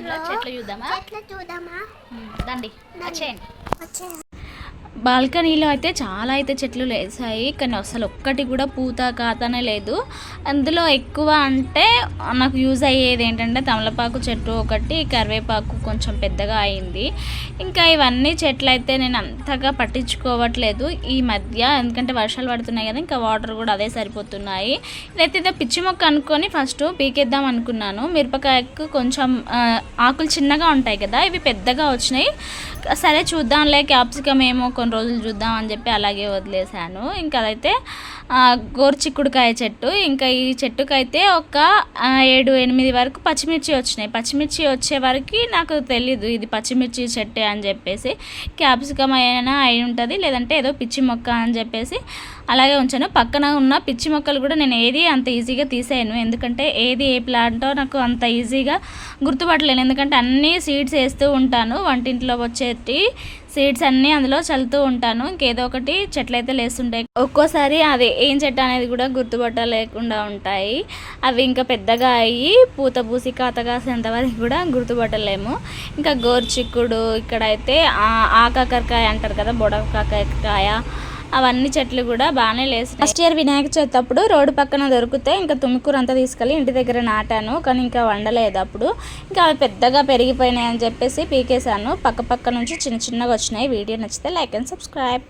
గార్డెన్లో చెట్లు చూద్దామా? ఎట్లా చూద్దామా? దండి. వచ్చేయండి. వచ్చే బాల్కనీలో అయితే చాలా అయితే చెట్లు లేసాయి. కానీ అసలు ఒక్కటి కూడా పూత కాతనే లేదు. అందులో ఎక్కువ అంటే నాకు యూజ్ అయ్యేది ఏంటంటే తమలపాకు చెట్టు ఒకటి కరివేపాకు కొంచెం పెద్దగా అయింది. ఇంకా ఇవన్నీ చెట్లు అయితే నేను అంతగా పట్టించుకోవట్లేదు ఈ మధ్య. ఎందుకంటే వర్షాలు పడుతున్నాయి కదా ఇంకా వాటర్ కూడా అదే సరిపోతున్నాయి. ఇదైతే ఇదో పిచ్చి మొక్క అనుకొని ఫస్ట్ పీకేద్దాం అనుకున్నాను. మిరపకాయకు కొంచెం ఆకులు చిన్నగా ఉంటాయి కదా ఇవి పెద్దగా వచ్చినాయి. సరే చూద్దాంలే క్యాప్సికమ్ ఏమో కొన్ని రోజులు చూద్దాం అని చెప్పి అలాగే వదిలేశాను. ఇంకా అదైతే గోర్చిక్కుడుకాయ చెట్టు. ఇంకా ఈ చెట్టుకైతే ఒక ఏడు ఎనిమిది వరకు పచ్చిమిర్చి వచ్చినాయి. పచ్చిమిర్చి వచ్చే వరకు నాకు తెలీదు ఇది పచ్చిమిర్చి చెట్టే అని చెప్పేసి. క్యాప్సికమ్ అయినా అయి ఉంటుంది లేదంటే ఏదో పిచ్చి మొక్క అని చెప్పేసి అలాగే ఉంచాను. పక్కన ఉన్న పిచ్చి మొక్కలు కూడా నేను ఏది అంత ఈజీగా తీసేయను. ఎందుకంటే ఏది ఏ ప్లాంటో నాకు అంత ఈజీగా గుర్తుపట్టలేను. ఎందుకంటే అన్నీ సీడ్స్ వేస్తూ ఉంటాను. వంటింట్లో వచ్చే వచ్చేటి సీడ్స్ అన్నీ అందులో చల్లుతూ ఉంటాను. ఇంకేదో ఒకటి చెట్లు అయితే లేస్తుంటాయి. ఒక్కోసారి అది ఏం చెట్టు అనేది కూడా గుర్తుపట్టలేకుండా ఉంటాయి. అవి ఇంకా పెద్దగా అయ్యి పూత పూసి కాత కాసేంతవరకు కూడా గుర్తుపట్టలేము. ఇంకా గోరుచిక్కుడు ఇక్కడైతే ఆ- ఆకాకరకాయ అంటారు కదా బొడకాకరకాయ అవన్నీ చెట్లు కూడా బాగానే లేసి ఫస్ట్ ఇయర్ వినాయక చవితి అప్పుడు రోడ్డు పక్కన దొరికితే ఇంకా తుమ్మికూర అంతా తీసుకెళ్ళి ఇంటి దగ్గర నాటాను కానీ ఇంకా వండలేదు అప్పుడు. ఇంకా అవి పెద్దగా పెరిగిపోయినాయి అని చెప్పేసి పీకేశాను. పక్క పక్క నుంచి చిన్న చిన్నగా వచ్చినాయి. వీడియో నచ్చితే లైక్ అండ్ సబ్స్క్రైబ్.